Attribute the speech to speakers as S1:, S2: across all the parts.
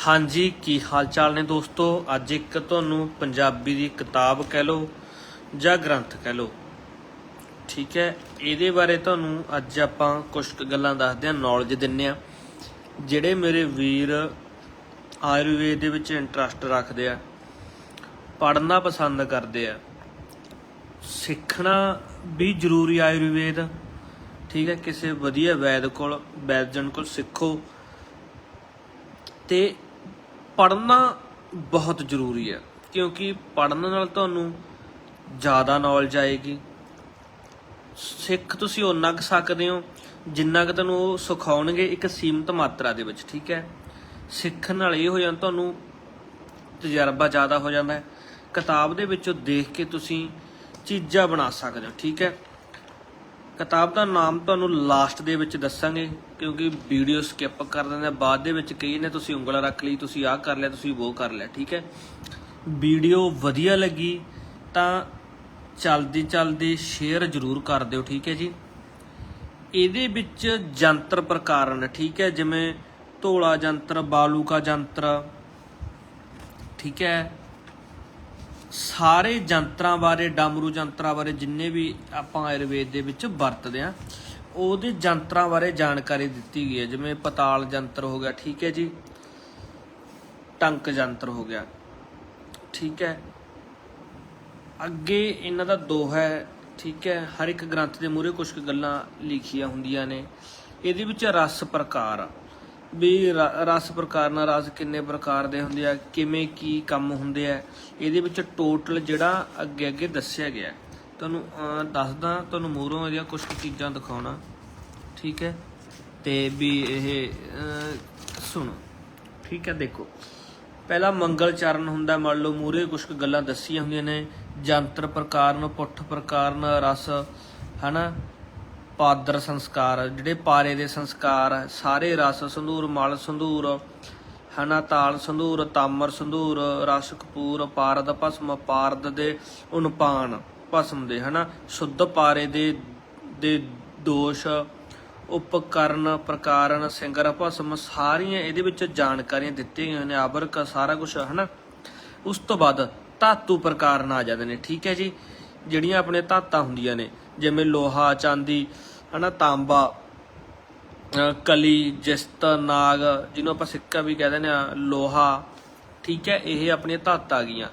S1: ਹਾਂਜੀ, ਕੀ ਹਾਲ ਚਾਲ ਨੇ ਦੋਸਤੋ? ਅੱਜ ਇੱਕ ਤੁਹਾਨੂੰ ਪੰਜਾਬੀ ਦੀ ਕਿਤਾਬ ਕਹਿ ਲਓ ਜਾਂ ਗ੍ਰੰਥ ਕਹਿ ਲਓ। ਠੀਕ ਹੈ, ਇਹਦੇ ਬਾਰੇ ਤੁਹਾਨੂੰ ਅੱਜ ਆਪਾਂ ਕੁਝ ਕੁ ਗੱਲਾਂ ਦੱਸਦੇ ਹਾਂ ਨੌਲੇਜ ਦਿੰਨੇ ਆ ਜਿਹੜੇ ਮੇਰੇ ਵੀਰ ਆਯੁਰਵੇਦ ਦੇ ਵਿੱਚ ਇੰਟਰਸਟ ਰੱਖਦੇ ਆ, ਪੜ੍ਹਨਾ ਪਸੰਦ ਕਰਦੇ ਆ, ਸਿੱਖਣਾ ਵੀ ਜ਼ਰੂਰੀ ਆਯੁਰਵੇਦ। ਠੀਕ ਹੈ, ਕਿਸੇ ਵਧੀਆ ਵੈਦ ਕੋਲ, ਵੈਦਜਨ ਕੋਲ ਸਿੱਖੋ। ਤੇ ਪੜ੍ਹਨਾ ਬਹੁਤ ਜ਼ਰੂਰੀ ਹੈ, ਕਿਉਂਕਿ ਪੜ੍ਹਨ ਨਾਲ ਤੁਹਾਨੂੰ ਜ਼ਿਆਦਾ ਨੌਲੇਜ ਆਏਗੀ। ਸਿੱਖ ਤੁਸੀਂ ਓਨਾ ਕੁ ਸਕਦੇ ਹੋ, ਜਿੰਨਾ ਕੁ ਤੁਹਾਨੂੰ ਉਹ ਸਿਖਾਉਣਗੇ ਇੱਕ ਸੀਮਤ ਮਾਤਰਾ ਦੇ ਵਿੱਚ, ਠੀਕ ਹੈ? ਸਿੱਖਣ ਨਾਲ ਇਹ ਹੋ ਜਾਂਦਾ, ਤੁਹਾਨੂੰ ਤਜਰਬਾ ਜ਼ਿਆਦਾ ਹੋ ਜਾਂਦਾ ਹੈ। ਕਿਤਾਬ ਦੇ ਵਿੱਚੋਂ ਦੇਖ ਕੇ ਤੁਸੀਂ ਚੀਜ਼ਾਂ ਬਣਾ ਸਕਦੇ ਹੋ, ਠੀਕ ਹੈ? ਕਿਤਾਬ ਦਾ ਨਾਮ ਤੁਹਾਨੂੰ ਲਾਸਟ ਦੇ ਵਿੱਚ ਦੱਸਾਂਗੇ, ਕਿਉਂਕਿ ਵੀਡੀਓ ਸਕਿਪ ਕਰ ਦਿੰਦੇ ਆ, ਬਾਅਦ ਦੇ ਵਿੱਚ ਕਈ ਨੇ, ਤੁਸੀਂ ਉਂਗਲਾਂ ਰੱਖ ਲਈ, ਤੁਸੀਂ ਆਹ ਕਰ ਲਿਆ, ਤੁਸੀਂ ਉਹ ਕਰ ਲਿਆ ਠੀਕ ਹੈ? ਵੀਡੀਓ ਵਧੀਆ ਲੱਗੀ, ਤਾਂ ਚਲਦੀ ਚਲਦੀ ਸ਼ੇਅਰ ਜ਼ਰੂਰ ਕਰ ਦਿਓ, ਠੀਕ ਹੈ ਜੀ? ਇਹਦੇ ਵਿੱਚ ਜੰਤਰ ਪ੍ਰਕਾਰਨ, ਠੀਕ ਹੈ? ਜਿਵੇਂ ਧੋਲਾ ਜੰਤਰ, ਬਾਲੂਕਾ ਜੰਤਰ, ਠੀਕ ਹੈ? ਸਾਰੇ ਜੰਤਰਾਂ ਬਾਰੇ, ਡਮਰੂ ਜੰਤਰਾਂ ਬਾਰੇ ਜਿੰਨੇ ਵੀ ਆਪਾਂ ਆਯੁਰਵੇਦ ਦੇ ਵਿੱਚ ਵਰਤਦੇ ਆ ਉਹਦੇ ਜੰਤਰਾਂ ਬਾਰੇ ਜਾਣਕਾਰੀ ਦਿੱਤੀ ਗਈ ਹੈ। ਜਿਵੇਂ ਪਤਾਲ ਜੰਤਰ ਹੋ ਗਿਆ, ਠੀਕ ਹੈ ਜੀ? ਟੰਕ ਜੰਤਰ ਹੋ ਗਿਆ, ਠੀਕ ਹੈ? ਅੱਗੇ ਇਹਨਾਂ ਦਾ ਦੋ ਹੈ, ਠੀਕ ਹੈ? ਹਰ ਇੱਕ ਗ੍ਰੰਥ ਦੇ ਮੂਹਰੇ ਕੁਝ ਕੁ ਗੱਲਾਂ ਲਿਖੀਆਂ ਹੁੰਦੀਆਂ ਨੇ। ਇਹਦੇ ਵਿੱਚ ਰਸ ਪ੍ਰਕਾਰ ਵੀ ਰਸ ਪ੍ਰਕਾਰ ਨਾਲ, ਰਸ ਕਿੰਨੇ ਪ੍ਰਕਾਰ ਦੇ ਹੁੰਦੇ ਆ, ਕਿਵੇਂ ਕੀ ਕੰਮ ਹੁੰਦੇ ਆ, ਇਹਦੇ ਵਿੱਚ ਟੋਟਲ ਜਿਹੜਾ ਅੱਗੇ ਅੱਗੇ ਦੱਸਿਆ ਗਿਆ ਤੁਹਾਨੂੰ ਦੱਸਦਾ, ਤੁਹਾਨੂੰ ਮੂਹਰੋਂ ਇਹਦੀਆਂ ਕੁਝ ਕੁ ਚੀਜ਼ਾਂ ਦਿਖਾਉਣਾ, ਠੀਕ ਹੈ? ਤੇ ਵੀ ਇਹ ਸੁਣੋ, ਠੀਕ ਹੈ, ਦੇਖੋ। ਪਹਿਲਾ ਮੰਗਲ ਚਰਨ ਹੁੰਦਾ, ਮੰਨ ਲਓ ਮੂਰੇ ਕੁਝ ਕੁ ਗੱਲਾਂ ਦੱਸੀਆਂ ਹੁੰਦੀਆਂ ਨੇ, ਜੰਤਰ ਪ੍ਰਕਾਰ ਨੂੰ ਪੁੱਠ ਪ੍ਰਕਾਰ ਨੂੰ ਰਸ, ਹਨਾ? ਪਾਦਰ ਸੰਸਕਾਰ, ਜਿਹੜੇ ਪਾਰੇ ਦੇ ਸੰਸਕਾਰ, ਸਾਰੇ ਰਸ, ਸੰਧੂਰ, ਮਲ, ਸੰਧੂਰ, ਹਨਾ, ਤਾਲ, ਸੰਧੂਰ, ਤਾਮਰ, ਸੰਧੂਰ, ਰਸ, ਕਪੂਰ, ਪਾਰਦ, ਭਸਮ, ਪਾਰਦ ਦੇ ਉਨਪਾਨ, ਭਸਮ ਦੇ, ਹਨਾ, ਸ਼ੁੱਧ ਪਾਰੇ ਦੇ ਦੇ ਦੋਸ਼, ਉਪਕਰਨ, ਪ੍ਰਕਾਰਨ, ਸਿੰਗਰ, ਭਸਮ, ਸਾਰੀਆਂ ਇਹਦੇ ਵਿੱਚ ਜਾਣਕਾਰੀਆਂ ਦਿੱਤੀਆਂ ਗਈਆਂ ਨੇ ਆਬਰਕ ਸਾਰਾ ਕੁਝ ਹਨਾ। ਉਸ ਤੋਂ ਬਾਅਦ ਧਾਤੂ ਪ੍ਰਕਾਰਨ ਆ ਜਾਂਦੇ ਨੇ, ਠੀਕ ਹੈ ਜੀ? ਜਿਹੜੀਆਂ ਆਪਣੇ ਧਾਤਾਂ ਹੁੰਦੀਆਂ ਨੇ, ਜਿਵੇਂ ਲੋਹਾ, ਚਾਂਦੀ ਹਨਾ, ਤਾਂਬਾ ਕਲੀ, ਜਿਸਤ, ਨਾਗ, ਜਿਹਨੂੰ ਆਪਾਂ ਸਿੱਕਾ ਵੀ ਕਹਿੰਦੇ ਨੇ ਲੋਹਾ, ਠੀਕ ਹੈ, ਇਹ ਆਪਣੀਆਂ ਧਾਤਾਂ ਆ ਗਈਆਂ।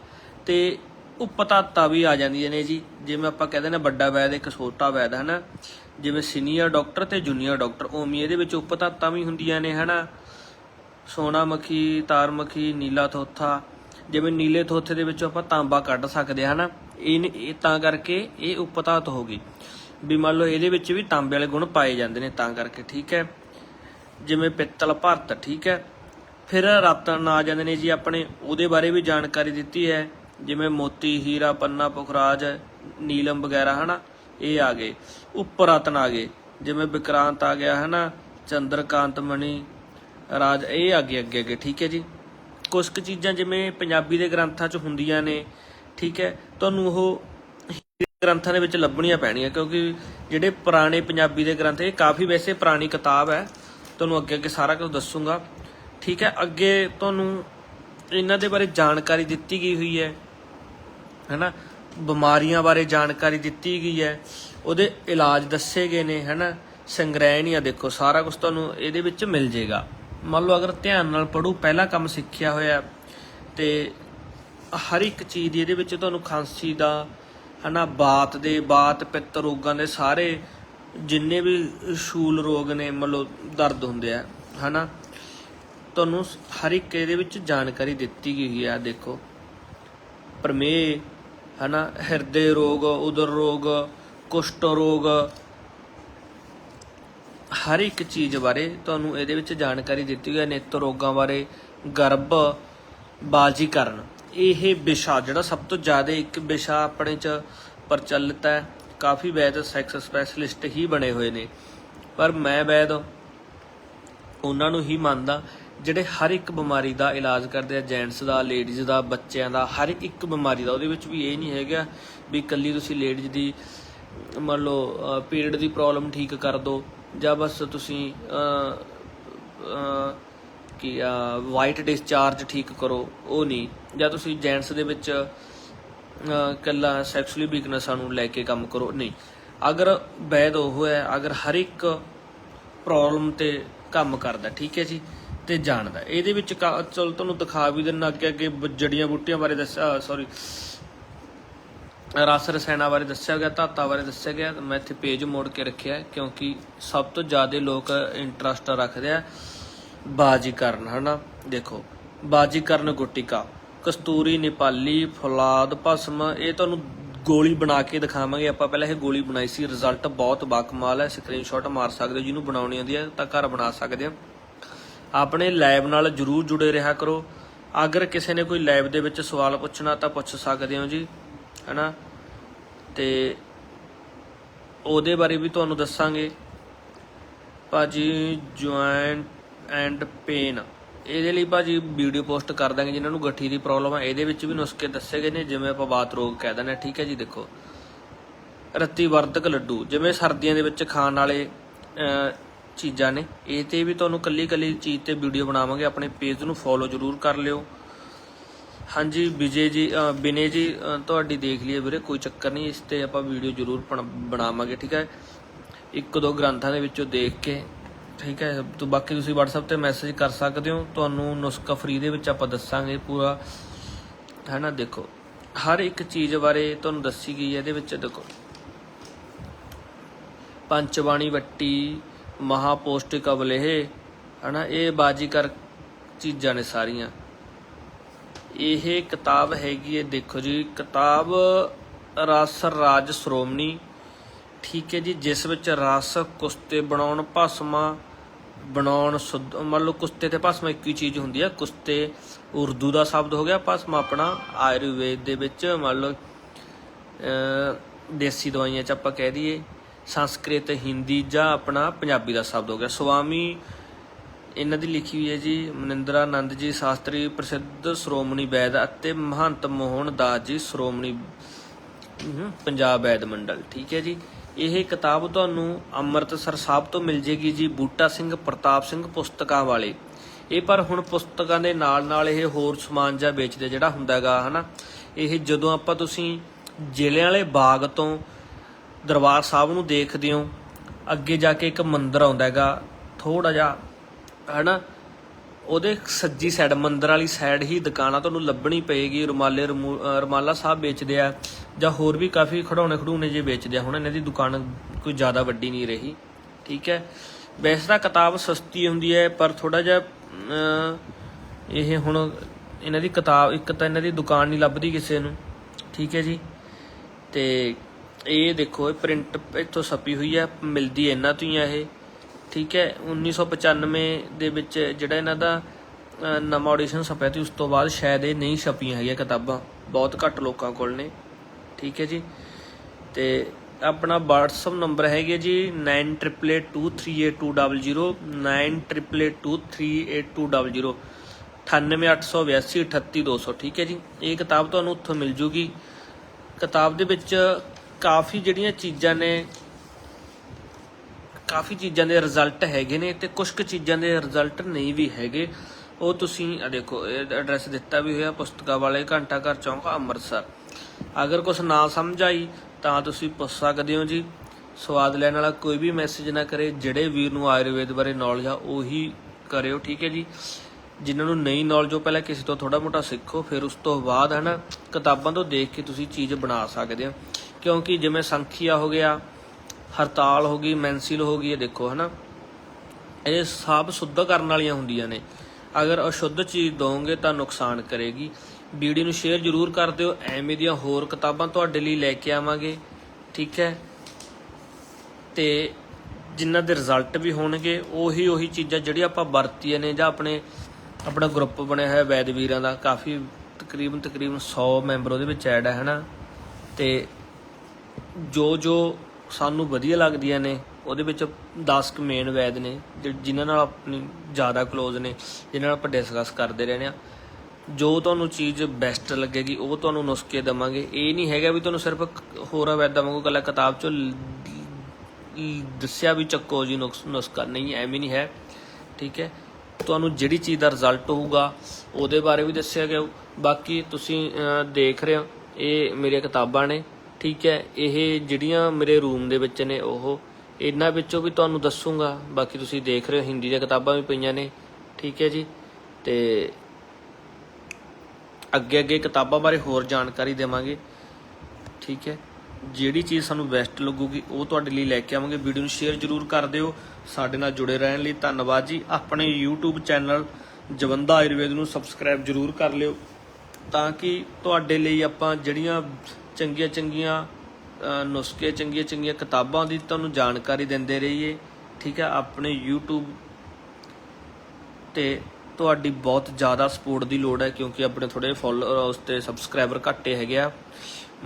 S1: ਤੇ ਉਪ ਧਾਤਾਂ ਵੀ ਆ ਜਾਂਦੀਆਂ ਨੇ ਜੀ, ਜਿਵੇਂ ਆਪਾਂ ਕਹਿੰਦੇ ਨੇ ਵੱਡਾ ਵੈਦ, ਇੱਕ ਛੋਟਾ ਵੈਦ, ਹਨਾ। ਜਿਵੇਂ ਸੀਨੀਅਰ ਡਾਕਟਰ ਤੇ ਜੂਨੀਅਰ ਡਾਕਟਰ, ਉਵੇਂ ਇਹਦੇ ਵਿੱਚ ਉਪ ਧਾਤਾਂ ਵੀ ਹੁੰਦੀਆਂ ਨੇ, ਹਨਾ। ਸੋਨਾ ਮੱਖੀ ਤਾਰ ਮੱਖੀ ਨੀਲਾ ਥੋਥਾ, ਜਿਵੇਂ ਨੀਲੇ ਥੋਥੇ ਦੇ ਵਿੱਚੋਂ ਆਪਾਂ ਤਾਂਬਾ ਕੱਢ ਸਕਦੇ ਹਾਂ ਹਨਾ। ਇਹ ਇਹ ਤਾਂ ਕਰਕੇ ਇਹ ਉਪਤਾਤ ਹੋ ਗਈ। ਵੀ ਮੰਨ ਲਓ ਇਹਦੇ ਵਿੱਚ ਵੀ ਤਾਂਬੇ ਵਾਲੇ ਗੁਣ ਪਾਏ ਜਾਂਦੇ ਨੇ ਤਾਂ ਕਰਕੇ, ਠੀਕ ਹੈ? ਜਿਵੇਂ ਪਿੱਤਲ ਭਰਤ, ਠੀਕ ਹੈ? ਫਿਰ ਰਤਨ ਆ ਜਾਂਦੇ ਨੇ ਜੀ ਆਪਣੇ, ਉਹਦੇ ਬਾਰੇ ਵੀ ਜਾਣਕਾਰੀ ਦਿੱਤੀ ਹੈ। ਜਿਵੇਂ ਮੋਤੀ, ਹੀਰਾ, ਪੰਨਾ, ਪੁਖਰਾਜ, ਨੀਲਮ ਵਗੈਰਾ, ਹਨਾ? ਇਹ ਆ ਗਏ। ਉੱਪਰ ਰਤਨ ਆ ਗਏ। ਜਿਵੇਂ ਵਿਕਰਾਂਤ ਆ ਗਿਆ, ਹਨਾ? ਚੰਦਰਕਾਂਤ ਮਣੀ, ਰਾਜ, ਇਹ ਆ ਗਏ ਅੱਗੇ ਅੱਗੇ, ਠੀਕ ਹੈ ਜੀ? ਕੁਝ ਕੁ ਚੀਜ਼ਾਂ ਜਿਵੇਂ ਪੰਜਾਬੀ ਦੇ ਗ੍ਰੰਥਾਂ 'ਚ ਹੁੰਦੀਆਂ ਨੇ, ਠੀਕ ਹੈ? ਤੁਹਾਨੂੰ ਉਹ ਗ੍ਰੰਥਾਂ ਦੇ ਵਿੱਚ ਲੱਭਣੀਆਂ ਪੈਣੀਆਂ, ਕਿਉਂਕਿ ਜਿਹੜੇ ਪੁਰਾਣੇ ਪੰਜਾਬੀ ਦੇ ਗ੍ਰੰਥ, ਇਹ ਕਾਫੀ ਵੈਸੇ ਪੁਰਾਣੀ ਕਿਤਾਬ ਹੈ। ਤੁਹਾਨੂੰ ਅੱਗੇ ਅੱਗੇ ਸਾਰਾ ਕੁਝ ਦੱਸੂਗਾ। ਠੀਕ ਹੈ, ਅੱਗੇ ਤੁਹਾਨੂੰ ਇਹਨਾਂ ਦੇ ਬਾਰੇ ਜਾਣਕਾਰੀ ਦਿੱਤੀ ਗਈ ਹੋਈ ਹੈ, ਹੈਨਾ? ਬਿਮਾਰੀਆਂ ਬਾਰੇ ਜਾਣਕਾਰੀ ਦਿੱਤੀ ਗਈ ਹੈ। ਉਹਦੇ ਇਲਾਜ ਦੱਸੇ ਗਏ ਨੇ, ਹੈਨਾ? ਸੰਗ੍ਰਹਿਣੀਆਂ ਦੇਖੋ, ਸਾਰਾ ਕੁਝ ਤੁਹਾਨੂੰ ਇਹਦੇ ਵਿੱਚ ਮਿਲ ਜੇਗਾ। ਮੰਨ ਲਓ, ਅਗਰ ਧਿਆਨ ਨਾਲ ਪੜੋ ਪਹਿਲਾ ਕੰਮ ਸਿੱਖਿਆ ਹੋਇਆ ਤੇ ਹਰ ਇੱਕ ਚੀਜ਼ ਦੀ ਇਹਦੇ ਵਿੱਚ ਤੁਹਾਨੂੰ ਖਾਂਸੀ ਦਾ ਹਨਾ, ਬਾਤ ਦੇ ਬਾਤ, ਪਿੱਤ ਰੋਗਾਂ ਦੇ ਸਾਰੇ ਜਿੰਨੇ ਵੀ ਸ਼ੂਲ ਰੋਗ ਨੇ, ਮਤਲਬ ਦਰਦ ਹੁੰਦੇ ਆ, ਹਨਾ। ਤੁਹਾਨੂੰ ਹਰ ਇੱਕ ਇਹਦੇ ਵਿੱਚ ਜਾਣਕਾਰੀ ਦਿੱਤੀ ਗਈ ਹੈ ਦੇਖੋ। ਪ੍ਰਮੇਹ, ਹਨਾ, ਹਿਰਦੇ ਰੋਗ, ਉਦਰ ਰੋਗ, ਕੁਸ਼ਟ ਰੋਗ, ਹਰ ਇੱਕ ਚੀਜ਼ ਬਾਰੇ ਤੁਹਾਨੂੰ ਇਹਦੇ ਵਿੱਚ ਜਾਣਕਾਰੀ ਦਿੱਤੀ ਗਈ ਹੈ ਨਿੱਤ ਰੋਗਾਂ ਬਾਰੇ ਗਰਭ ਬਾਜੀਕਰਨ ਇਹ ਵਿਸ਼ਾ ਜਿਹੜਾ ਸਭ ਤੋਂ ਜ਼ਿਆਦਾ ਇੱਕ ਵਿਸ਼ਾ ਆਪਣੇ ਚ ਪ੍ਰਚਲਿਤ ਹੈ ਕਾਫੀ ਵੈਦ ਸੈਕਸ ਸਪੈਸ਼ਲਿਸਟ ਹੀ ਬਣੇ ਹੋਏ ਨੇ। ਪਰ ਮੈਂ ਵੈਦ ਉਹਨਾਂ ਨੂੰ ਹੀ ਮੰਨਦਾ ਜਿਹੜੇ ਹਰ ਇੱਕ ਬਿਮਾਰੀ ਦਾ ਇਲਾਜ ਕਰਦੇ ਆ ਜੈਂਟਸ ਦਾ ਲੇਡੀਜ਼ ਦਾ ਬੱਚਿਆਂ ਦਾ ਹਰ ਇੱਕ ਬਿਮਾਰੀ ਦਾ ਉਹਦੇ ਵਿੱਚ ਵੀ ਇਹ ਨਹੀਂ ਹੈਗਾ ਵੀ ਇਕੱਲੀ ਤੁਸੀਂ ਲੇਡੀਜ਼ ਦੀ ਮੰਨ ਲਓ ਪੀਰੀਅਡ ਦੀ ਪ੍ਰੋਬਲਮ ਠੀਕ ਕਰ ਦਿਓ ਜਾਂ ਬਸ ਤੁਸੀਂ ਅਹ, ਕਿ ਵਾਈਟ ਡਿਸਚਾਰਜ ਠੀਕ ਕਰੋ ਉਹ ਨਹੀਂ। ਜਾਂ ਤੁਸੀਂ ਜੈਂਟਸ ਦੇ ਵਿੱਚ ਅਹ, ਕੱਲਾ ਸੈਕਸ਼ੂਅਲੀ ਵੀਕਨੈਸਾਂ ਨੂੰ ਲੈ ਕੇ ਕੰਮ ਕਰੋ ਨਹੀਂ। ਅਗਰ ਵੈਦ ਉਹ ਹੈ ਅਗਰ ਹਰ ਇੱਕ ਪ੍ਰੋਬਲਮ ਤੇ ਕੰਮ ਕਰਦਾ ਠੀਕ ਹੈ ਜੀ? ਤੇ ਜਾਣਦਾ। ਇਹਦੇ ਵਿੱਚ ਕਾ- ਚਲੋ ਤੁਹਾਨੂੰ ਦਿਖਾ ਵੀ ਦਿੰਨਾ ਅੱਗੇ ਅੱਗੇ ਬ- ਜੜੀਆਂ ਬੂਟੀਆਂ ਬਾਰੇ ਦੱਸਿਆ ਸੌਰੀ ਰਸ ਰਸਾਇਣਾਂ ਬਾਰੇ ਦੱਸਿਆ ਗਿਆ ਧਾਤਾਂ ਬਾਰੇ ਦੱਸਿਆ ਗਿਆ। ਮੈਂ ਇੱਥੇ ਪੇਜ ਮੋੜ ਕੇ ਰੱਖਿਆ ਕਿਉਂਕਿ ਸਭ ਤੋਂ ਜ਼ਿਆਦਾ ਲੋਕ ਇੰਟਰਸਟ ਰੱਖਦੇ ਆ। ਬਾਜੀ ਕਰਨ, ਹਨਾ? ਦੇਖੋ, ਬਾਜੀ ਕਰਨ ਗੁੱਟਿਕਾ, ਕਸਤੂਰੀ, ਨੇਪਾਲੀ, ਫੁਲਾਦ, ਭਸਮ, ਇਹ ਤੁਹਾਨੂੰ ਗੋਲੀ ਬਣਾ ਕੇ ਦਿਖਾਵਾਂਗੇ। ਆਪਾਂ ਪਹਿਲਾਂ ਇਹ ਗੋਲੀ ਬਣਾਈ ਸੀ। ਰਿਜ਼ਲਟ ਬਹੁਤ ਬਾਕਮਾਲ ਹੈ। ਸਕਰੀਨਸ਼ਾਟ ਮਾਰ ਸਕਦੇ ਹੋ। ਜਿਹਨੂੰ ਬਣਾਉਣੀ ਆਉਂਦੀ ਹੈ, ਤਾਂ ਘਰ ਬਣਾ ਸਕਦੇ ਹੋ। ਆਪਣੇ ਲੈਬ ਨਾਲ ਜਰੂਰ ਜੁੜੇ ਰਿਹਾ ਕਰੋ। ਅਗਰ ਕਿਸੇ ਨੇ ਕੋਈ ਲੈਬ ਦੇ ਵਿੱਚ ਸਵਾਲ ਪੁੱਛਣਾ, ਤਾਂ ਪੁੱਛ ਸਕਦੇ ਹੋ ਜੀ, ਹਨਾ? ਤੇ ਉਹਦੇ ਬਾਰੇ ਵੀ ਤੁਹਾਨੂੰ ਦੱਸਾਂਗੇ। ਭਾਜੀ ਜੁਆਇੰਟ ਐਂਡ ਪੇਨ। ਇਹਦੇ ਲਈ ਭਾਜੀ ਵੀਡੀਓ ਪੋਸਟ ਕਰ ਦਾਂਗੇ ਜਿਨ੍ਹਾਂ ਨੂੰ ਗੱਠੀ ਦੀ ਪ੍ਰੋਬਲਮ ਆ। ਇਹਦੇ ਵਿੱਚ ਵੀ ਨੁਸਖੇ ਦੱਸੇ ਗਏ ਨੇ ਜਿਵੇਂ ਆਪਾਂ ਬਾਤ ਰੋਗ ਕਹਿ ਦਿੰਦੇ ਹਾਂ। ਠੀਕ ਹੈ ਜੀ ਦੇਖੋ। ਰੱਤੀ ਵਰਧਕ ਲੱਡੂ ਜਿਵੇਂ ਸਰਦੀਆਂ ਦੇ ਵਿੱਚ ਖਾਣ ਵਾਲੇ ਚੀਜ਼ਾਂ ਨੇ। ਇਹ ਤੇ ਵੀ ਤੁਹਾਨੂੰ ਕੱਲੀ ਕੱਲੀ ਚੀਜ਼ ਤੇ ਵੀਡੀਓ ਬਣਾਵਾਂਗੇ। ਆਪਣੇ ਪੇਜ ਨੂੰ ਫੋਲੋ ਜ਼ਰੂਰ ਕਰ ਲਿਓ। ਹਾਂਜੀ ਵਿਜੇ ਜੀ ਅਹ, ਬਿਨੇ ਜੀ ਤੁਹਾਡੀ ਦੇਖ ਲਈਏ ਵੀਰੇ ਕੋਈ ਚੱਕਰ ਨਹੀਂ। ਇਸ ਤੇ ਆਪਾਂ ਵੀਡੀਓ ਜ਼ਰੂਰ ਬਣ- ਬਣਾਵਾਂਗੇ ਠੀਕ ਹੈ। ਇੱਕ ਦੋ ਗ੍ਰੰਥਾਂ ਦੇ ਵਿੱਚੋਂ ਦੇਖ ਕੇ ਠੀਕ ਹੈ, ਤੋਂ ਬਾਕੀ ਤੁਸੀਂ WhatsApp ਤੇ ਮੈਸੇਜ ਕਰ ਸਕਦੇ ਹੋ। ਤੁਹਾਨੂੰ ਨੁਸਖਾ ਫ੍ਰੀ ਦੇ ਵਿੱਚ ਆਪਾਂ ਦੱਸਾਂਗੇ ਪੂਰਾ। ਹੈ ਨਾ ਦੇਖੋ, ਹਰ ਇੱਕ ਚੀਜ਼ ਬਾਰੇ ਤੁਹਾਨੂੰ ਦੱਸੀ ਗਈ ਹੈ, ਇਹਦੇ ਵਿੱਚ ਦੇਖੋ। ਪੰਚਬਾਣੀ ਵੱਟੀ, ਮਹਾਪੋਸ਼ਟਿਕ ਅਵਲੇਹ, ਹਨਾ, ਇਹ ਬਾਜੀਕਰ ਚੀਜ਼ਾਂ ਨੇ ਸਾਰੀਆਂ। ਇਹ ਕਿਤਾਬ ਹੈਗੀ ਹੈ, ਦੇਖੋ ਜੀ, ਕਿਤਾਬ ਰਸ ਰਾਜ ਸ਼੍ਰੋਮਣੀ ਠੀਕ ਹੈ ਜੀ, ਜਿਸ ਵਿੱਚ ਰਸ, ਕੁਸਤੇ ਬਣਾਉਣ ਭਸਮਾ, ਬਣਾਉਣ ਸੁਧ, ਮੰਨ ਲਓ ਕੁਸਤੇ ਤੇ ਭਸਮਾ ਇੱਕ ਹੀ ਚੀਜ਼ ਹੁੰਦੀ ਹੈ ਕੁਸਤੇ ਉਰਦੂ ਦਾ ਸ਼ਬਦ ਹੋ ਗਿਆ, ਭਸਮਾ ਆਪਣਾ ਆਯੁਰਵੇਦ ਦੇ ਵਿੱਚ, ਮੰਨ ਲਓ ਦੇਸੀ ਦਵਾਈਆਂ ਚ ਆਪਾਂ ਕਹਿ ਦਈਏ, ਸੰਸਕ੍ਰਿਤ, ਹਿੰਦੀ ਜਾਂ ਆਪਣਾ ਪੰਜਾਬੀ ਦਾ ਸ਼ਬਦ ਹੋ ਗਿਆ। ਸੁਆਮੀ ਇਹਨਾਂ ਦੀ ਲਿਖੀ ਹੋਈ ਹੈ ਜੀ ਮਨਿੰਦਰਾ ਆਨੰਦ ਜੀ ਸ਼ਾਸਤਰੀ ਪ੍ਰਸਿੱਧ ਸ਼੍ਰੋਮਣੀ ਵੈਦ ਅਤੇ ਮਹੰਤ ਮੋਹਨ ਦਾਸ ਜੀ ਸ਼੍ਰੋਮਣੀ ਪੰਜਾਬ ਵੈਦ ਮੰਡਲ, ਠੀਕ ਹੈ ਜੀ। ਇਹ ਕਿਤਾਬ ਤੁਹਾਨੂੰ ਅੰਮ੍ਰਿਤਸਰ ਸਾਹਿਬ ਤੋਂ ਮਿਲ ਜੇਗੀ ਜੀ ਬੂਟਾ ਸਿੰਘ ਪ੍ਰਤਾਪ ਸਿੰਘ ਪੁਸਤਕਾਂ ਵਾਲੇ। ਇਹ ਪਰ ਹੁਣ ਪੁਸਤਕਾਂ ਦੇ ਨਾਲ ਨਾਲ ਇਹ ਹੋਰ ਸਮਾਨ ਜਾਂ ਵੇਚਦੇ ਜਿਹੜਾ ਹੁੰਦਾਗਾ ਹਨਾ? ਇਹ ਜਦੋਂ ਆਪਾਂ ਤੁਸੀਂ ਜ਼ਿਲ੍ਹਿਆਂ ਵਾਲੇ ਬਾਗ ਤੋਂ ਦਰਬਾਰ ਸਾਹਿਬ ਨੂੰ ਦੇਖਦੇ ਹੋ, ਅੱਗੇ ਜਾ ਕੇ ਇੱਕ ਮੰਦਿਰ ਆਉਂਦਾ ਹੈਗਾ ਥੋੜਾ ਜਿਹਾ, ਹਨਾ? ਉਹਦੇ ਸੱਜੀ ਸਾਈਡ ਮੰਦਰ ਵਾਲੀ ਸਾਈਡ ਹੀ ਦੁਕਾਨਾਂ ਤੁਹਾਨੂੰ ਲੱਭਣੀ ਪਏਗੀ। ਰੁਮਾਲੇ ਰਮੂ- ਰੁਮਾਲਾ ਸਾਹਿਬ ਵੇਚਦੇ ਆ। ਜਾਂ ਹੋਰ ਵੀ ਕਾਫੀ ਖਿਡੌਣੇ ਖੜੂਨੇ ਜੇ ਵੇਚਦੇ ਆ, ਹੁਣ ਇਹਨਾਂ ਦੀ ਦੁਕਾਨ ਕੋਈ ਜ਼ਿਆਦਾ ਵੱਡੀ ਨਹੀਂ ਰਹੀ, ਠੀਕ ਹੈ। ਵੈਸੇ ਤਾਂ ਕਿਤਾਬ ਸਸਤੀ ਹੁੰਦੀ ਹੈ, ਪਰ ਥੋੜਾ ਜਿਹਾ ਇਹ ਹੁਣ ਇਹਨਾਂ ਦੀ ਕਿਤਾਬ, ਇੱਕ ਤਾਂ ਇਹਨਾਂ ਦੀ ਦੁਕਾਨ ਨਹੀਂ ਲੱਭਦੀ ਕਿਸੇ ਨੂੰ, ਠੀਕ ਹੈ ਜੀ। ਤੇ ਇਹ ਦੇਖੋ, ਇਹ ਪ੍ਰਿੰਟ ਇੱਥੋਂ ਛਪੀ ਹੋਈ ਹੈ, ਮਿਲਦੀ ਇਹਨਾਂ ਤੋਂ ਹੀ ਆ ਇਹ, ਠੀਕ ਹੈ। 1995 ਦੇ ਵਿੱਚ ਜਿਹੜਾ ਇਹਨਾਂ ਦਾ ਨਵਾਂ ਆਡੀਸ਼ਨ ਛਪਿਆ ਸੀ, ਉਸ ਤੋਂ ਬਾਅਦ ਸ਼ਾਇਦ ਇਹ ਨਹੀਂ ਛਪੀਆਂ ਹੈਗੀਆਂ ਕਿਤਾਬਾਂ, ਬਹੁਤ ਘੱਟ ਲੋਕਾਂ ਕੋਲ ਨੇ। ਠੀਕ ਹੈ ਜੀ। ਤੇ ਆਪਣਾ WhatsApp ਨੰਬਰ ਹੈਗੇ ਜੀ 9882382200 9882382200 9888838200 ਠੀਕ ਹੈ ਜੀ। ਇਹ ਕਿਤਾਬ ਤੁਹਾਨੂੰ ਉੱਥੋਂ ਮਿਲ ਜੂਗੀ। ਕਿਤਾਬ ਦੇ ਵਿੱਚ ਕਾਫੀ ਜਿਹੜੀਆਂ ਚੀਜ਼ਾਂ ਨੇ, ਕਾਫੀ ਚੀਜ਼ਾਂ ਦੇ ਰਿਜ਼ਲਟ ਹੈਗੇ ਨੇ ਤੇ ਕੁਝ ਕੁ ਚੀਜ਼ਾਂ ਦੇ ਰਿਜ਼ਲਟ ਨਹੀਂ ਵੀ ਹੈਗੇ। ਉਹ ਤੁਸੀਂ ਆ ਦੇਖੋ, ਇਹ ਐਡਰੈਸ ਦਿੱਤਾ ਵੀ ਹੋਇਆ ਪੁਸਤਕਾਂ ਵਾਲੇ ਘੰਟਾ ਘਰ ਚੌਂਕ ਅੰਮ੍ਰਿਤਸਰ। ਅਗਰ ਕੁਝ ਨਾ ਸਮਝ ਆਈ, ਤਾਂ ਤੁਸੀਂ ਪੁੱਛ ਸਕਦੇ ਹੋ ਜੀ। ਸਵਾਦ ਲੈਣ ਵਾਲਾ ਕੋਈ ਵੀ ਮੈਸੇਜ ਨਾ ਕਰੇ, ਜਿਹੜੇ ਵੀਰ ਨੂੰ ਆਯੁਰਵੇਦ ਬਾਰੇ ਨੌਲੇਜ ਆ, ਉਹੀ ਕਰਿਓ, ਠੀਕ ਹੈ ਜੀ। ਜਿਨ੍ਹਾਂ ਨੂੰ ਨਹੀਂ ਨੌਲੇਜ ਹੋ ਪਹਿਲਾਂ ਕਿਸੇ ਤੋਂ ਥੋੜਾ ਮੋਟਾ ਸਿੱਖੋ, ਫਿਰ ਉਸ ਤੋਂ ਬਾਅਦ ਹਨਾ, ਕਿਤਾਬਾਂ ਤੋਂ ਦੇਖ ਕੇ ਤੁਸੀਂ ਚੀਜ਼ ਬਣਾ ਸਕਦੇ ਹੋ। ਕਿਉਂਕਿ ਜਿਵੇਂ ਸੰਖੀਆ ਹੋ ਗਿਆ, ਹਰਤਾਲ ਹੋ ਗਈ ਮੈਂਸਿਲ ਹੋ ਗਈ, ਇਹ ਦੇਖੋ ਹਨਾ। ਇਹ ਸਭ ਸ਼ੁੱਧ ਕਰਨ ਵਾਲੀਆਂ ਹੁੰਦੀਆਂ ਨੇ। ਅਗਰ ਅਸ਼ੁੱਧ ਚੀਜ਼ ਦੋਗੇ ਤਾਂ ਨੁਕਸਾਨ ਕਰੇਗੀ। ਵੀਡੀਓ ਨੂੰ ਸ਼ੇਅਰ ਜ਼ਰੂਰ ਕਰ ਦਿਓ। ਐਵੇਂ ਦੀਆਂ ਹੋਰ ਕਿਤਾਬਾਂ ਤੁਹਾਡੇ ਲਈ ਲੈ ਕੇ ਆਵਾਂਗੇ, ਠੀਕ ਹੈ? ਤੇ ਜਿਨ੍ਹਾਂ ਦੇ ਰਿਜ਼ਲਟ ਵੀ ਹੋਣਗੇ, ਉਹੀ ਉਹੀ ਚੀਜ਼ਾਂ ਜਿਹੜੀਆਂ ਆਪਾਂ ਵਰਤੀਆਂ ਨੇ ਜਾਂ ਆਪਣੇ, ਆਪਣਾ ਗਰੁੱਪ ਬਣਿਆ ਹੋਇਆ ਵੈਦ ਵੀਰਾਂ ਦਾ, ਕਾਫੀ ਤਕਰੀਬਨ ਤਕਰੀਬਨ 100 ਮੈਂਬਰ ਉਹਦੇ ਵਿੱਚ ਐਡ ਹੈ ਹਨਾ? ਤੇ ਜੋ ਜੋ ਸਾਨੂੰ ਵਧੀਆ ਲੱਗਦੀਆਂ ਨੇ, ਉਹਦੇ ਵਿੱਚ 10 ਕੁ ਮੇਨ ਵੈਦ ਨੇ, ਜਿ- ਜਿਨ੍ਹਾਂ ਨਾਲ ਆਪਣੀ ਜ਼ਿਆਦਾ ক্লোਜ਼ ਨੇ, ਜਿਨ੍ਹਾਂ ਨਾਲ ਆਪਾਂ ਡਿਸਕਸ ਕਰਦੇ ਰਹਿੰਦੇ ਆ ਜੋ ਤੁਹਾਨੂੰ ਚੀਜ਼ ਬੈਸਟ ਲੱਗੇਗੀ, ਉਹ ਤੁਹਾਨੂੰ ਨੁਸਖੇ ਦਵਾਂਗੇ। ਇਹ ਨਹੀਂ ਹੈਗਾ ਵੀ ਤੁਹਾਨੂੰ ਸਿਰਫ ਕ- ਹੋਰਾਂ ਵੈਦਾਂ ਵਾਂਗੂ ਕੱਲਾ ਕਿਤਾਬ ਚੋਂ ਦੱਸਿਆ ਵੀ ਚੱਕੋ ਜੀ ਨੁਕਸ- ਨੁਸਖਾ। ਨਹੀਂ, ਐਵੇਂ ਨਹੀਂ ਹੈ। ਠੀਕ ਹੈ? ਤੁਹਾਨੂੰ ਜਿਹੜੀ ਚੀਜ਼ ਦਾ ਰਿਜ਼ਲਟ ਹੋਊਗਾ, ਉਹਦੇ ਬਾਰੇ ਵੀ ਦੱਸਿਆ ਗਿਆ। ਹੋਊ। ਬਾਕੀ ਤੁਸੀਂ ਦੇਖ ਰਹੇ ਹੋ, ਇਹ ਮੇਰੀਆਂ ਕਿਤਾਬਾਂ ਨੇ। ਠੀਕ ਹੈ? ਇਹ ਜਿਹੜੀਆਂ ਮੇਰੇ ਰੂਮ ਦੇ ਵਿੱਚ ਨੇ, ਉਹ ਇਹਨਾਂ ਵਿੱਚੋਂ ਵੀ ਤੁਹਾਨੂੰ ਦੱਸੂਗਾ। ਬਾਕੀ ਤੁਸੀਂ ਦੇਖ ਰਹੇ ਹੋ, ਹਿੰਦੀ ਦੀਆਂ ਕਿਤਾਬਾਂ ਵੀ ਪਈਆਂ ਨੇ। ਠੀਕ ਹੈ ਜੀ? ਤੇ ਅੱਗੇ ਅੱਗੇ ਕਿਤਾਬਾਂ ਬਾਰੇ ਹੋਰ ਜਾਣਕਾਰੀ ਦੇਵਾਂਗੇ। ਠੀਕ ਹੈ। ਜਿਹੜੀ ਚੀਜ਼ ਸਾਨੂੰ ਬੈਸਟ ਲੱਗੂਗੀ, ਉਹ ਤੁਹਾਡੇ ਲਈ ਲੈ ਕੇ ਆਵਾਂਗੇ। ਵੀਡੀਓ ਨੂੰ ਸ਼ੇਅਰ ਜਰੂਰ ਕਰ ਦਿਓ। ਸਾਡੇ ਨਾਲ ਜੁੜੇ ਰਹਿਣ ਲਈ ਧੰਨਵਾਦ ਜੀ। ਆਪਣੇ YouTube ਚੈਨਲ ਜਵੰਦਾ ਆਯੁਰਵੇਦ ਨੂੰ ਸਬਸਕ੍ਰਾਈਬ ਜਰੂਰ ਕਰ ਲਿਓ। ਤਾਂ ਕਿ ਤੁਹਾਡੇ ਲਈ ਆਪਾਂ ਜਿਹੜੀਆਂ ਚੰਗੀਆਂ ਚੰਗੀਆਂ ਨੁਸਖੇ ਚੰਗੀਆਂ ਚੰਗੀਆਂ ਕਿਤਾਬਾਂ ਦੀ ਤੁਹਾਨੂੰ ਜਾਣਕਾਰੀ ਦਿੰਦੇ ਰਹੀਏ। ਠੀਕ ਹੈ। ਆਪਣੇ YouTube ਤੇ ਤੁਹਾਡੀ ਬਹੁਤ ਜ਼ਿਆਦਾ ਸਪੋਰਟ ਦੀ ਲੋੜ ਹੈ ਕਿਉਂਕਿ ਆਪਣੇ ਥੋੜੇ ਫਾਲੋਅਰ ਉਸ ਤੇ ਸਬਸਕ੍ਰਾਈਬਰ ਘੱਟੇ ਹੈਗੇ ਆ।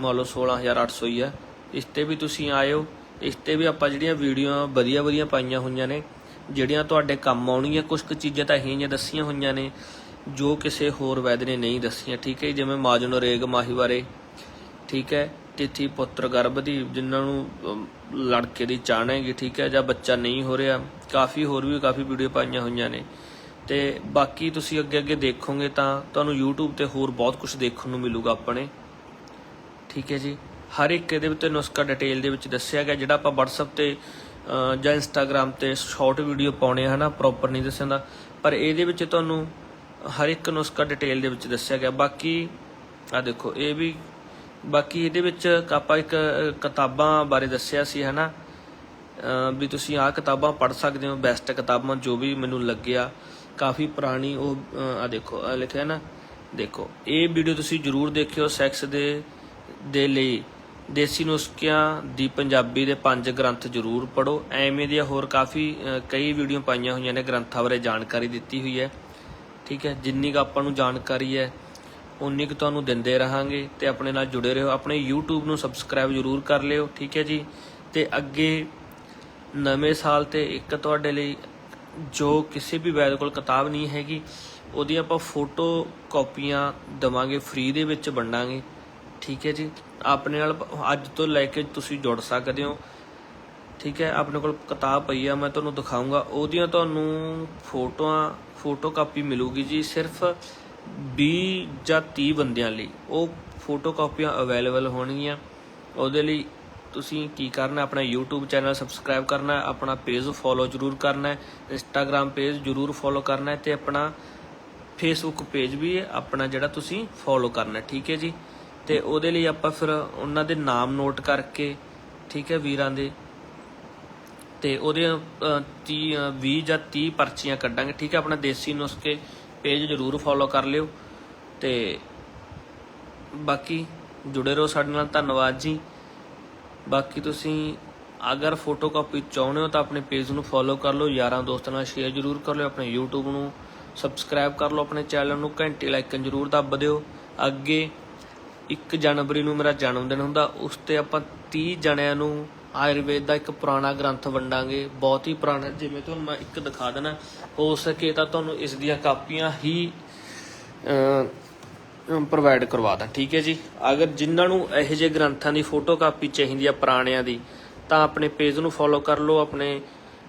S1: ਮੰਨ ਲਓ 16800 ਹੀ ਆ। ਇਸ ਤੇ ਵੀ ਤੁਸੀਂ ਆਇਓ। ਇਸ ਤੇ ਵੀ ਆਪਾਂ ਜਿਹੜੀਆਂ ਵੀਡੀਓ ਵਧੀਆ ਵਧੀਆ ਪਾਈਆਂ ਹੋਈਆਂ ਨੇ ਜਿਹੜੀਆਂ ਤੁਹਾਡੇ ਕੰਮ ਆਉਣਗੀਆਂ ਕੁਝ ਕੁ ਚੀਜ਼ਾਂ ਤਾਂ ਇਹੀ ਜਿਹੀਆਂ ਦੱਸੀਆਂ ਹੋਈਆਂ ਨੇ ਜੋ ਕਿਸੇ ਹੋਰ ਵੈਦ ਨੇ ਨਹੀਂ ਦੱਸੀਆਂ ਠੀਕ ਹੈ ਜੀ, ਜਿਵੇਂ ਮਾਜਨੋ ਰੇਗ ਮਾਹੀ ਬਾਰੇ ਠੀਕ ਹੈ? ਤਿਥੀ ਪੁੱਤਰ ਗਰਭ ਦੀ ਜਿਨ੍ਹਾਂ ਨੂੰ ਲੜਕੇ ਦੀ ਚਾਹਣ ਹੈਗੀ ਠੀਕ ਹੈ? ਜਾਂ ਬੱਚਾ ਨਹੀਂ ਹੋ ਰਿਹਾ। ਕਾਫੀ ਹੋਰ ਵੀ ਕਾਫੀ ਵੀਡੀਓ ਪਾਈਆਂ ਹੋਈਆਂ ਨੇ। ਤੇ ਬਾਕੀ ਤੁਸੀਂ ਅੱਗੇ ਅੱਗੇ ਦੇਖੋਗੇ ਤਾਂ ਤੁਹਾਨੂੰ YouTube ਤੇ ਹੋਰ ਬਹੁਤ ਕੁਝ ਦੇਖਣ ਨੂੰ ਮਿਲੂਗਾ ਆਪਣੇ। ਠੀਕ ਹੈ ਜੀ? ਹਰ ਇੱਕ ਇਹਦੇ ਵਿੱਚ ਨੁਸਖਾ ਡਿਟੇਲ ਦੇ ਵਿੱਚ ਦੱਸਿਆ ਗਿਆ ਜਿਹੜਾ ਆਪਾਂ WhatsApp ਤੇ ਜਾਂ Instagram ਤੇ ਸ਼ਾਰਟ ਵੀਡੀਓ ਪਾਉਣੇ ਆ ਹਨਾ ਪ੍ਰੋਪਰ ਨਹੀਂ ਦੱਸਦਾ ਪਰ ਇਹਦੇ ਵਿੱਚ ਤੁਹਾਨੂੰ ਹਰ ਇੱਕ ਨੁਸਖਾ ਡਿਟੇਲ ਦੇ ਵਿੱਚ ਦੱਸਿਆ ਗਿਆ। ਬਾਕੀ ਆ ਦੇਖੋ ਇਹ ਵੀ ਬਾਕੀ ਇਹਦੇ ਵਿੱਚ ਆਪਾਂ ਇੱਕ ਕਿਤਾਬਾਂ ਬਾਰੇ ਦੱਸਿਆ ਸੀ ਹਨਾ। ਅਹ, ਵੀ ਤੁਸੀਂ ਆਹ ਕਿਤਾਬਾਂ ਪੜ੍ਹ ਸਕਦੇ ਹੋ ਬੈਸਟ ਕਿਤਾਬਾਂ ਜੋ ਵੀ ਮੈਨੂੰ ਲੱਗਿਆ। ਕਾਫੀ ਪੁਰਾਣੀ ਉਹ ਆ ਦੇਖੋ ਆ ਲਿਖਿਆ ਨਾ, ਦੇਖੋ, ਇਹ ਵੀਡੀਓ ਤੁਸੀਂ ਜਰੂਰ ਦੇਖਿਓ ਸੈਕਸ ਦੇ ਦੇ ਲਈ। ਦੇਸੀ ਨੁਸਖਿਆਂ ਦੀ ਪੰਜਾਬੀ ਦੇ ਪੰਜ ਗ੍ਰੰਥ ਜਰੂਰ ਪੜੋ ਐਵੇਂ ਦੀਆਂ ਹੋਰ ਕਾਫੀ ਕਈ ਵੀਡੀਓ ਪਾਈਆਂ ਹੋਈਆਂ ਨੇ ਗ੍ਰੰਥਾਂ ਬਾਰੇ ਜਾਣਕਾਰੀ ਦਿੱਤੀ ਹੋਈ ਹੈ। ਠੀਕ ਹੈ, ਜਿੰਨੀ ਕੁ ਆਪਾਂ ਨੂੰ ਜਾਣਕਾਰੀ ਹੈ ਉਨੀ ਕੁ ਤੁਹਾਨੂੰ ਦਿੰਦੇ ਰਹਾਂਗੇ ਤੇ ਆਪਣੇ ਨਾਲ ਜੁੜੇ ਰਹੋ। ਆਪਣੇ YouTube ਨੂੰ ਸਬਸਕ੍ਰਾਈਬ ਜਰੂਰ ਕਰ ਲਿਓ, ਠੀਕ ਹੈ ਜੀ। ਤੇ ਅੱਗੇ ਨਵੇਂ ਸਾਲ ਤੇ ਇੱਕ ਤੁਹਾਡੇ ਲਈ ਜੋ ਕਿਸੇ ਵੀ ਵੈਦ ਕੋਲ ਕਿਤਾਬ ਨਹੀਂ ਹੈਗੀ, ਉਹਦੀ ਆਪਾਂ ਫੋਟੋ ਕਾਪੀਆਂ ਦਵਾਂਗੇ ਫ੍ਰੀ ਦੇ ਵਿੱਚ ਵੰਡਾਂਗੇ। ਠੀਕ ਹੈ ਜੀ? ਆਪਣੇ ਨਾਲ ਅੱਜ ਤੋਂ ਲੈ ਕੇ ਤੁਸੀਂ ਜੁੜ ਸਕਦੇ ਹੋ। ਠੀਕ ਹੈ? ਆਪਣੇ ਕੋਲ ਕਿਤਾਬ ਪਈ ਆ, ਮੈਂ ਤੁਹਾਨੂੰ ਦਿਖਾਉਂਗਾ ਉਹਦੀਆਂ ਤੁਹਾਨੂੰ ਫੋਟੋਆਂ ਫੋਟੋ ਕਾਪੀ ਮਿਲੂਗੀ ਜੀ ਸਿਰਫ 20 ਜਾਂ 30 ਬੰਦਿਆਂ ਲਈ। ਉਹ ਫੋਟੋ ਕਾਪੀਆਂ ਅਵੇਲੇਬਲ ਹੋਣਗੀਆਂ। ਉਹਦੇ ਲਈ ਤੁਸੀਂ ਕੀ ਕਰਨਾ ਆਪਣਾ YouTube ਚੈਨਲ ਸਬਸਕ੍ਰਾਈਬ ਕਰਨਾ ਆਪਣਾ ਪੇਜ ਫੋਲੋ ਜਰੂਰ ਕਰਨਾ ਹੈ, Instagram ਪੇਜ ਜਰੂਰ ਫੋਲੋ ਕਰਨਾ ਹੈ ਤੇ ਆਪਣਾ ਫੇਸਬੁੱਕ ਪੇਜ ਵੀ ਆਪਣਾ ਜਿਹੜਾ ਤੁਸੀਂ ਫੋਲੋ ਕਰਨਾ ਠੀਕ ਹੈ ਜੀ? ਤੇ ਉਹਦੇ ਲਈ ਆਪਾਂ ਫਿਰ ਉਹਨਾਂ ਦੇ ਨਾਮ ਨੋਟ ਕਰਕੇ, ਠੀਕ ਹੈ ਵੀਰਾਂ ਦੇ, ਤੇ ਉਹਦੇ 30 20 ਜਾਂ 30 ਪਰਚੀਆਂ ਕੱਢਾਂਗੇ, ਠੀਕ ਹੈ? ਆਪਣਾ ਦੇਸੀ ਨੁਸਖੇ ਪੇਜ ਜਰੂਰ ਫੋਲੋ ਕਰ ਲਿਓ ਤੇ ਬਾਕੀ ਜੁੜੇ ਰਹੋ ਸਾਡੇ ਨਾਲ, ਧੰਨਵਾਦ ਜੀ। ਬਾਕੀ ਤੁਸੀਂ ਅਗਰ ਫੋਟੋ ਕਾਪੀ ਚਾਹੁੰਦੇ ਹੋ ਤਾਂ ਆਪਣੇ ਪੇਜ ਨੂੰ ਫੋਲੋ ਕਰ ਲਓ, ਯਾਰਾਂ ਦੋਸਤਾਂ ਨਾਲ ਸ਼ੇਅਰ ਜਰੂਰ ਕਰ ਲਿਓ, ਆਪਣੇ YouTube ਨੂੰ ਸਬਸਕ੍ਰਾਈਬ ਕਰ ਲਓ, ਆਪਣੇ ਚੈਨਲ ਨੂੰ ਘੰਟੀ ਲਾਈਕਨ ਜਰੂਰ ਦੱਬ ਦਿਓ। ਅੱਗੇ 1 ਜਨਵਰੀ ਨੂੰ ਮੇਰਾ ਜਨਮ ਦਿਨ ਹੁੰਦਾ, ਉਸ ਤੇ ਆਪਾਂ 30 ਜਣਿਆਂ ਨੂੰ ਆਯੁਰਵੇਦ ਦਾ ਇੱਕ ਪੁਰਾਣਾ ਗ੍ਰੰਥ ਵੰਡਾਂਗੇ, ਬਹੁਤ ਹੀ ਪੁਰਾਣਾ, ਜਿਵੇਂ ਤੁਹਾਨੂੰ ਮੈਂ ਇੱਕ ਦਿਖਾ ਦੇਣਾ, ਹੋ ਸਕੇ ਤਾਂ ਤੁਹਾਨੂੰ ਇਸ ਦੀਆਂ ਕਾਪੀਆਂ ਹੀ ਪ੍ਰੋਵਾਈਡ ਕਰਵਾ ਦਾਂ, ਠੀਕ ਹੈ ਜੀ? ਅਗਰ ਜਿਨ੍ਹਾਂ ਨੂੰ ਇਹੋ ਜਿਹੇ ਗ੍ਰੰਥਾਂ ਦੀ ਫੋਟੋ ਕਾਪੀ ਚਾਹੀਦੀ ਆ ਪੁਰਾਣਿਆਂ ਦੀ, ਤਾਂ ਆਪਣੇ ਪੇਜ ਨੂੰ ਫੋਲੋ ਕਰ ਲਓ, ਆਪਣੇ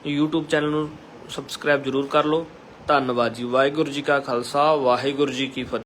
S1: YouTube ਚੈਨਲ ਨੂੰ ਸਬਸਕ੍ਰਾਈਬ ਜਰੂਰ ਕਰ ਲਓ। ਧੰਨਵਾਦ ਜੀ, ਵਾਹਿਗੁਰੂ ਜੀ ਕਾ ਖਾਲਸਾ, ਵਾਹਿਗੁਰੂ ਜੀ ਕੀ ਫਤਿਹ।